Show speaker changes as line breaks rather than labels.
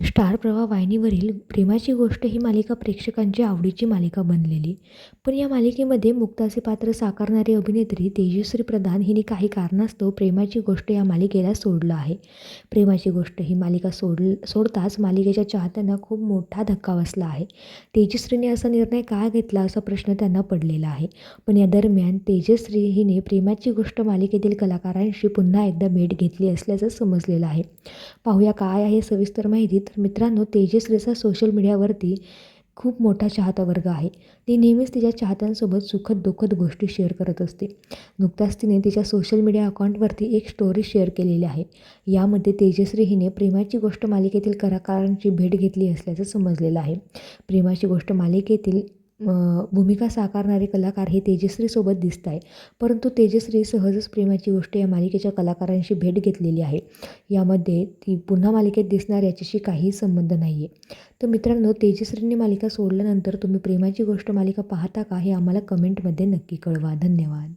Star प्रवाह वाहिनीवरील प्रेमाची गोष्ट ही मालिका प्रेक्षकांची आवडीची मालिका बनलेली. पण या मालिकेमध्ये मुक्ताचे पात्र साकारणारी अभिनेत्री तेजश्री प्रधान हिने काही कारणास्तव प्रेमाची गोष्ट या मालिकेला सोडलं आहे. प्रेमाची गोष्ट ही मालिका सोड सोडताच मालिकेच्या चाहत्यांना खूप मोठा धक्का बसला आहे. तेजश्रीने असा निर्णय का घेतला असा प्रश्न त्यांना पडलेला आहे. पण या दरम्यान तेजश्री हिने प्रेमाची गोष्ट मालिकेतील कलाकारांशी पुन्हा एकदा भेट घेतली असल्याचं समजलेलं आहे. पाहूया काय आहे सविस्तर माहिती तर मित्रांनो तेजश्रीचा सोशल मीडियावरती खूप मोठा चाहता वर्ग आहे. ती नेहमीच तिच्या चाहत्यांसोबत सुखद दुःखद गोष्टी शेअर करत असते. नुकताच तिने तिच्या सोशल मीडिया अकाउंटवरती एक स्टोरी शेअर केलेली आहे. यामध्ये तेजश्री हिने प्रेमाची गोष्ट मालिकेतील कलाकारांची भेट घेतली असल्याचं समजलेलं आहे. प्रेमाची गोष्ट मालिकेतील भूमिका साकारणारे कलाकार हे तेजश्रीसोबत दिसत आहे परंतु तेजश्री सहजच प्रेमाची गोष्ट या मालिकेच्या कलाकारांशी भेट घेतलेली आहे. यामध्ये ती पुन्हा मालिकेत दिसणार याच्याशी काहीही संबंध नाही आहे तर मित्रांनो तेजश्रीने मालिका सोडल्यानंतर तुम्ही प्रेमाची गोष्ट मालिका पाहता का हे आम्हाला कमेंटमध्ये नक्की कळवा. धन्यवाद.